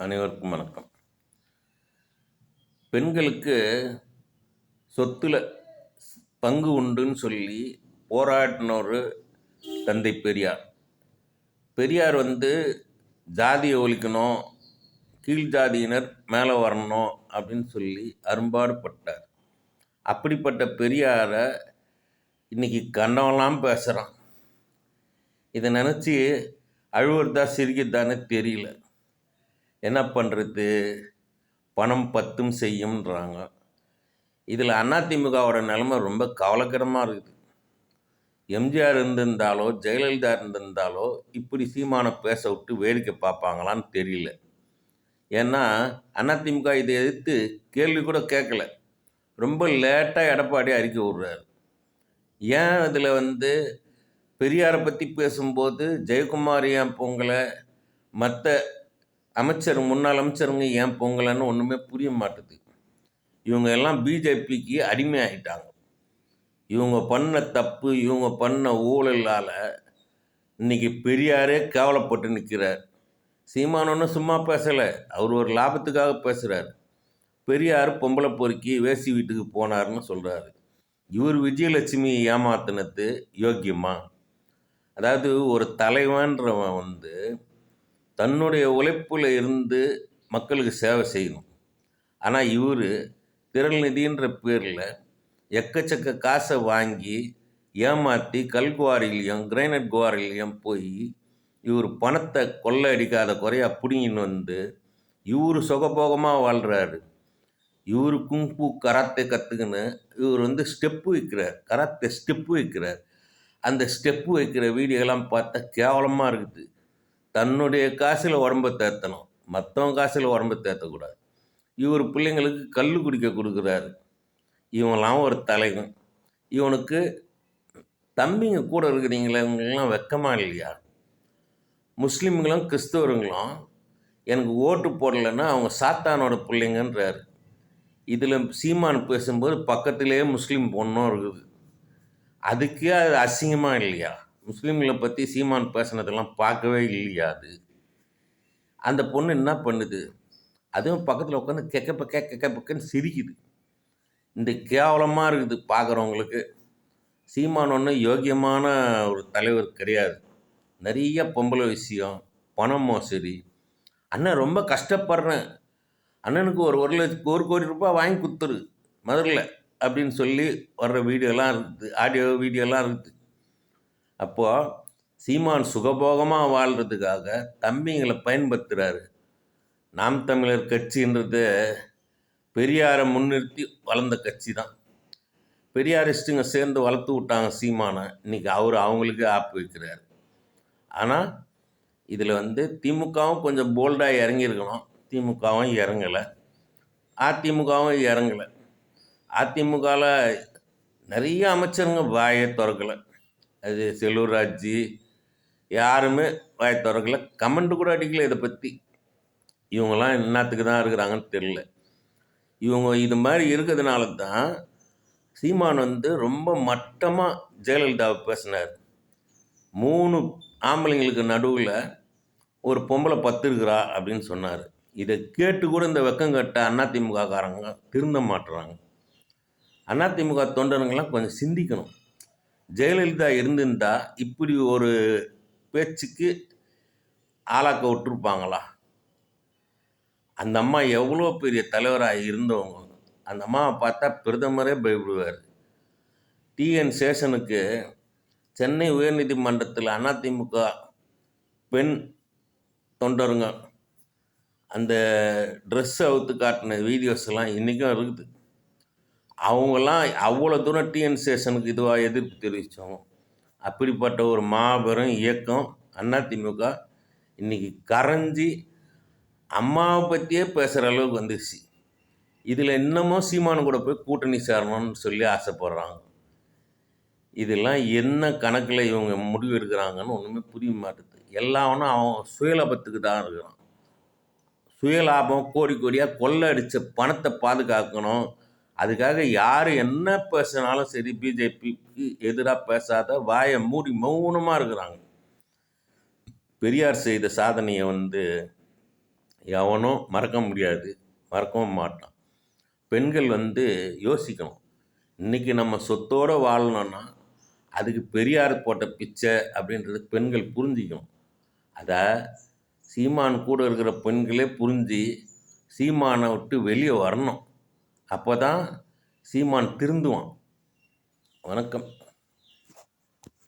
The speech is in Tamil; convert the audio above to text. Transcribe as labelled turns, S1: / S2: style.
S1: அனைவருக்கும் வணக்கம். பெண்களுக்கு சொத்தில் பங்கு உண்டுன்னு சொல்லி போராடினவர் தந்தை பெரியார். பெரியார் வந்து ஜாதியை ஒழிக்கணும் கீழ் ஜாதியினர் மேலே வரணும் அப்படின்னு சொல்லி அரும்பாடுபட்டார். அப்படிப்பட்ட பெரியாரை இன்னைக்கு கண்டவெல்லாம் பேசுகிறான் இதை நினச்சி அழுவுறதா சிரிக்கிறதானே தெரியல. என்ன பண்ணுறது பணம் பத்தும் செய்யும்ன்றாங்க. இதில் அதிமுகவோட நிலைமை ரொம்ப கவலைக்கிடமாக இருக்குது. எம்ஜிஆர் இருந்திருந்தாலோ ஜெயலலிதா இருந்திருந்தாலோ இப்படி சீமானை பேச விட்டு வேடிக்கை பார்ப்பாங்களான்னு தெரியல. ஏன்னா அதிமுக இதை எதிர்த்து கேள்வி கூட கேட்கல. ரொம்ப லேட்டாக எடப்பாடி அறிக்கை விடுறாரு. ஏன் இதில் வந்து பெரியாரை பற்றி பேசும்போது ஜெயக்குமார் ஏன் பொங்கலை மற்ற அமைச்சர் முன்னாள் அமைச்சருங்க ஏன் பொங்கலைன்னு ஒன்றுமே புரிய மாட்டுது. இவங்க எல்லாம் பிஜேபிக்கு அடிமை ஆகிட்டாங்க இவங்க பண்ண தப்பு இவங்க பண்ண ஊழலால் இன்னைக்கு பெரியாரே கேவலப்பட்டு நிற்கிறார் சீமான் சும்மா பேசலை அவர் ஒரு லாபத்துக்காக பேசுகிறார் பெரியார் பொம்பளை பொறுக்கி வேசி வீட்டுக்கு போனார்னு சொல்கிறாரு இவர் விஜயலட்சுமி ஏமாத்தினது யோக்கியமா? அதாவது ஒரு தலைவன்றவன் வந்து தன்னுடைய உழைப்பில் இருந்து மக்களுக்கு சேவை செய்யணும். ஆனால் இவர் திரள் நிதின்ற பேரில் எக்கச்சக்க காசை வாங்கி ஏமாற்றி கல் குவாரிலையும் கிரைனட் குவாரிலையும் போய் இவர் பணத்தை கொள்ளை அடிக்காத குறையாக பிடிங்கின்னு வந்து இவர் சுகபோகமாக வாழ்கிறாரு இவர் குங்கு கராத்தே கற்றுக்கின்னு இவர் வந்து ஸ்டெப்பு வைக்கிறார். கராத்தே ஸ்டெப்பு வைக்கிறார். அந்த ஸ்டெப்பு வைக்கிற வீடியோலாம் பார்த்தா கேவலமாக இருக்குது. தன்னுடைய காசில் உடம்பை தேத்தணும். மற்றவங்க காசில் உடம்பை தேத்தக்கூடாது. இவர் பிள்ளைங்களுக்கு கல் குடிக்க கொடுக்குறாரு. இவங்களாம் ஒரு தலைவன். இவனுக்கு தம்பிங்க கூட இருக்கிறீங்களே வெக்கமாக வெக்கமா இல்லையா? முஸ்லீம்களும் கிறிஸ்தவருங்களும் எனக்கு ஓட்டு போடலைன்னா அவங்க சாத்தானோட பிள்ளைங்கன்றாரு. இதில் சீமான் பேசும்போது பக்கத்திலேயே முஸ்லீம் பொண்ணும் இருக்குது. அதுக்கே அது அசிங்கமாக இல்லையா? முஸ்லீம்களை பற்றி சீமான் பேசுனதெல்லாம் பார்க்கவே இல்லையா அது? அந்த பொண்ணு என்ன பண்ணுது? அதுவும் பக்கத்தில் உட்காந்து கெக்க பக்க கெக்க பக்கன்னு சிரிக்குது. இந்த கேவலமாக இருக்குது பார்க்குறவங்களுக்கு சீமான் ஒன்றும் யோக்கியமான ஒரு தலைவர் கிடையாது. நிறைய பொம்பளை விஷயம் பணம் மோசடி. அண்ணன் ரொம்ப கஷ்டப்படுறேன். அண்ணனுக்கு ஒரு ஒரு லட்சம் ஒரு கோடி ரூபாய் வாங்கி கொடுத்துரு மதுரில் அப்படின்னு சொல்லி வர்ற வீடியோலாம் இருக்குது ஆடியோ வீடியோலாம் இருக்குது. அப்போது சீமான் சுகபோகமாக வாழ்கிறதுக்காக தம்பிங்களை பயன்படுத்துகிறாரு நாம் தமிழர் கட்சின்றது பெரியாரை முன்னிறுத்தி வளர்ந்த கட்சி தான் பெரியாரிஸ்ட்டுங்க சேர்ந்து வளர்த்து விட்டாங்க சீமானை. இன்றைக்கி அவர் அவங்களுக்கு ஆப்பு வைக்கிறார். ஆனால் இதில் வந்து திமுகவும் கொஞ்சம் போல்டாக இறங்கியிருக்கணும். திமுகவும் இறங்கலை. அதிமுகவும் இறங்கலை. அதிமுகவில் நிறைய அமைச்சருங்க வாயை திறக்கலை. அது செல்லூர் யாருமே வாய் திறக்கல. கமெண்ட் கூட அடிக்கல இதை பற்றி இவங்கெல்லாம் என்னத்துக்கு தான் இருக்கிறாங்கன்னு தெரில இவங்க இது மாதிரி இருக்கிறதுனால தான் சீமான் வந்து ரொம்ப மட்டமாக ஜெயலலிதாவை பேசினார். மூணு ஆம்பளைங்களுக்கு நடுவில் ஒரு பொம்பளை பத்து இருக்கிறா அப்படின்னு சொன்னார். இதை கேட்டு கூட இந்த வெக்கங்கட்ட அதிமுக காரங்க திருந்த மாட்டுறாங்க அதிமுக தொண்டனுங்கெல்லாம் கொஞ்சம் சிந்திக்கணும். ஜெயலலிதா இருந்திருந்தா இப்படி ஒரு பேச்சுக்கு ஆளாக்க விட்டுருப்பாங்களா? அந்த அம்மா எவ்வளோ பெரிய தலைவராக இருந்தவங்க? அந்த அம்மாவை பார்த்தா பிரதமரே பயப்படுவார். டிஎன் சேஷனுக்கு சென்னை உயர்நீதிமன்றத்தில் அதிமுக பெண் தொண்டருங்க. அந்த ட்ரெஸ் அவுத்து காட்டின வீடியோஸ் எல்லாம் இன்றைக்கும் இருக்குது. அவங்களாம் அவ்வளோ தூரம் டிஎன் சேஷனுக்கு இதுவாக எதிர்ப்பு தெரிவித்தோம். அப்படிப்பட்ட ஒரு மாபெரும் இயக்கம் அதிமுக இன்றைக்கி கரைஞ்சி அம்மாவை பற்றியே பேசுகிற அளவுக்கு வந்துருச்சு. இதில் இன்னமும் சீமானு கூட போய் கூட்டணி சேரணும்னு சொல்லி ஆசைப்படுறாங்க. இதெல்லாம் என்ன கணக்கில் இவங்க முடிவு எடுக்கிறாங்கன்னு ஒன்றுமே புரிய மாட்டுது. எல்லாவனும் அவன் சுயலாபத்துக்கு தான் இருக்கிறான். சுயலாபம் கோடி கோடியாக கொள்ளை அடித்த பணத்தை பாதுகாக்கணும். அதுக்காக யார் என்ன பேசினாலும் சரி பிஜேபிக்கு எதிராக பேசாத வாயை மூடி மௌனமாக இருக்கிறாங்க. பெரியார் செய்த சாதனையை வந்து எவனும் மறக்க முடியாது மறக்கவும் மாட்டான். பெண்கள் வந்து யோசிக்கணும் இன்றைக்கி நம்ம சொத்தோடு வாழணும்னா அதுக்கு பெரியார் போட்ட பிச்சை அப்படின்றது பெண்கள் புரிஞ்சிக்கணும். அதை சீமான் கூட இருக்கிற பெண்களே புரிஞ்சு சீமானை விட்டு வெளியே வரணும். அப்போ தான் சீமான் திருந்துவான். வணக்கம்.